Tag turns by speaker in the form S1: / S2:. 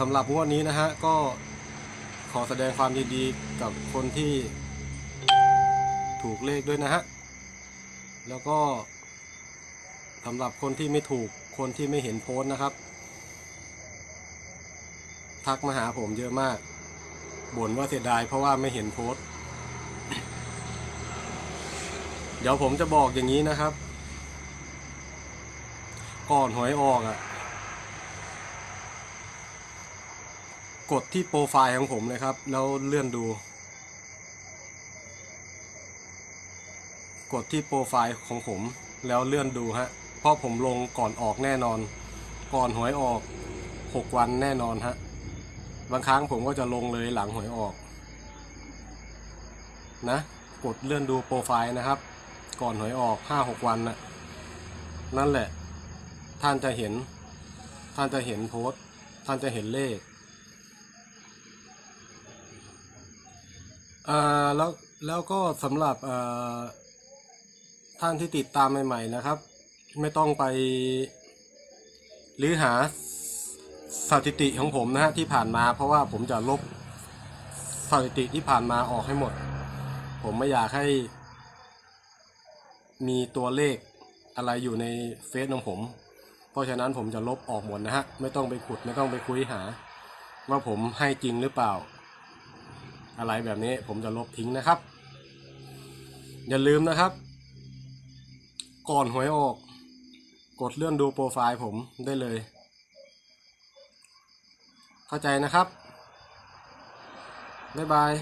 S1: สำหรับงวดนี้นะฮะก็ขอแสดงความยินดีกับคนที่ถูกเลขด้วยนะฮะ แล้วก็สำหรับคนที่ไม่ถูกคนที่ไม่เห็นโพสต์นะครับ ทักมาหาผมเยอะมากบ่นว่าเสียดายเพราะว่าไม่เห็นโพสต์ เดี๋ยวผมจะบอกอย่างนี้นะครับ ก่อนหวยออกอะ่ะ กดที่โปรไฟล์ของผมเลยครับ แล้วเลื่อนดู กดที่โปรไฟล์ของผม แล้วเลื่อนดูฮะ เพราะผมลงก่อนออกแน่นอน ก่อนหวยออกหกวันแน่นอนฮะ บางครั้งผมก็จะลงเลยหลังหวยออก นะ กดเลื่อนดูโปรไฟล์นะครับ ก่อนหวยออกห้าหกวันน่ะนั่นแหละ ท่านจะเห็น ท่านจะเห็นโพสท่านจะเห็นเลข อ่าแล้วแล้วก็สำหรับอ่าท่านที่ติดตามใหม่ ๆ นะครับ ไม่ต้องไปหรือหาสถิติของผมนะฮะที่ผ่านมา เพราะว่าผมจะลบสถิติที่ผ่านมาออกให้หมด ผมไม่อยากให้ มีตัวเลขอะไรอยู่ในเฟซของผม เพราะฉะนั้นผมจะลบออกหมดนะฮะ ไม่ต้องไปขุดไม่ต้องไปคุยหา ว่าผมให้จริงหรือเปล่า อะไรแบบนี้ผมจะลบทิ้งนะครับ อย่าลืมนะครับ ก่อนหวยออก กดเลื่อนดูโปรไฟล์ผมได้เลย เข้าใจนะครับ บ๊ายบาย